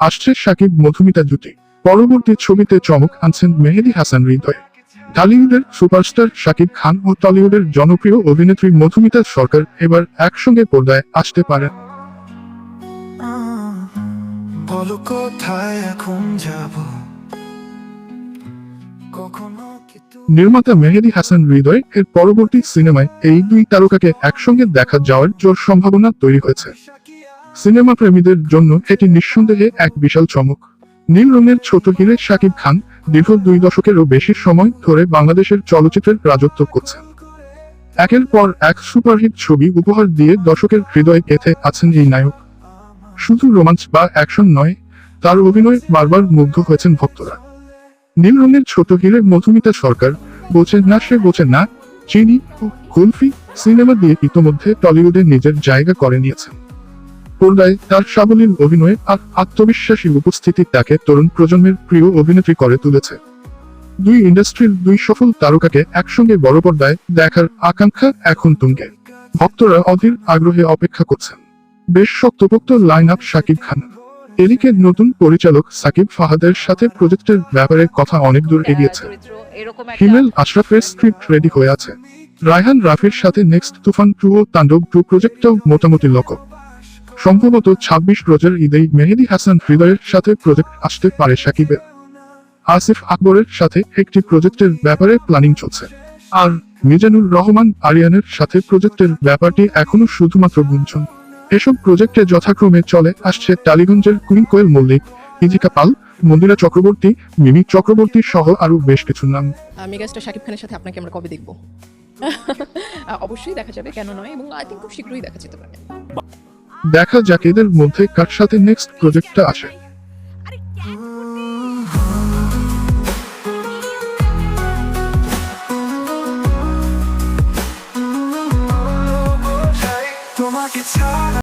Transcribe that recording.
আসছে সাকিব মধুমিতা জুটি পরবর্তী ছবিতে চমক আনছেন মেহেদি হাসান হৃদয়। ঢালিউডের সুপারস্টার সাকিব খান ও টলিউডের জনপ্রিয় অভিনেত্রী মধুমিতা সরকার এবার একসঙ্গে পর্দায় আসতে পারেন। বলো কোথায় এখন যাব? কখনো নির্মাতা মেহেদি হাসান হৃদয় এর পরবর্তী সিনেমায় এই দুই তারকাকে একসঙ্গে দেখা যাওয়ার জোর সম্ভাবনা তৈরি হয়েছে। সিনেমা প্রেমীদের জন্য এটি নিঃসন্দেহে এক বিশাল চমক। নীল রঙের ছোট হিরে শাকিব খান দীর্ঘ দুই দশকেরও বেশি সময় ধরে বাংলাদেশের চলচ্চিত্রের রাজত্ব করছেন। একের পর এক সুপারহিট ছবি উপহার দিয়ে দর্শকের হৃদয়ে গেথে আছেন এই নায়ক। শুধু রোমাঞ্চ বা অ্যাকশন নয়, তার অভিনয় বারবার মুগ্ধ হয়েছেন ভক্তরা। নীল রঙের ছোট হিরে মধুমিতা সরকার বোঝেন না সে বোঝে না, চিনি ও কুলফি সিনেমা দিয়ে ইতোমধ্যে টলিউডে নিজের জায়গা করে নিয়েছেন। পর্দায় তার সাবলীল অভিনয় আর আত্মবিশ্বাসী উপস্থিতি তাকে তরুণ প্রজন্মের প্রিয় অভিনেত্রী করে তুলেছে। দুই ইন্ডাস্ট্রির দুই সফল তারকাকে একসঙ্গে বড় পর্দায় দেখার আকাঙ্ক্ষা এখন তুঙ্গে। ভক্তরা অধীর আগ্রহে অপেক্ষা করছেন। বেশ শক্তপোক্ত লাইন আপ শাকিব খান। এদিকে নতুন পরিচালক সাকিব ফাহাদের সাথে প্রজেক্টের ব্যাপারে কথা অনেক দূর এগিয়েছে। এরকম একটা হিমেল আশরাফের স্ক্রিপ্ট রেডি হয়ে আছে। রায়হান রাফির সাথে নেক্সট তুফান টু ও তাণ্ডব টু প্রজেক্টটাও মোটামুটি লক সম্ভবত ছাব্বিশ রোজার ঈদেই মেহেদি হাসান হৃদয়ের সাথে প্রজেক্ট আসতে পারে সাকিবের। আসিফ আকবরের সাথে একটি প্রজেক্টের ব্যাপারে প্ল্যানিং চলছে। আর মিজানুর রহমান আরিয়ানের সাথে প্রজেক্টের ব্যাপারটি এখনও শুধুমাত্র গুঞ্জন। এসব প্রজেক্টে যথাক্রমে চলে আসছে টালিগঞ্জের কুইন কোয়েল মল্লিক ইজিকা পাল, মন্দিরা চক্রবর্তী, মিমি চক্রবর্তী সহ আরও বেশ কিছু নাম। খানের সাথে আপনাকে আমরা কবে দেখব? অবশ্যই দেখা যাবে, কেন নয়, এবং আই থিঙ্ক খুব শীঘ্রই দেখা যেতে পারে। দেখা যাক এদের মধ্যে কার সাথে নেক্সট প্রজেক্টটা আসে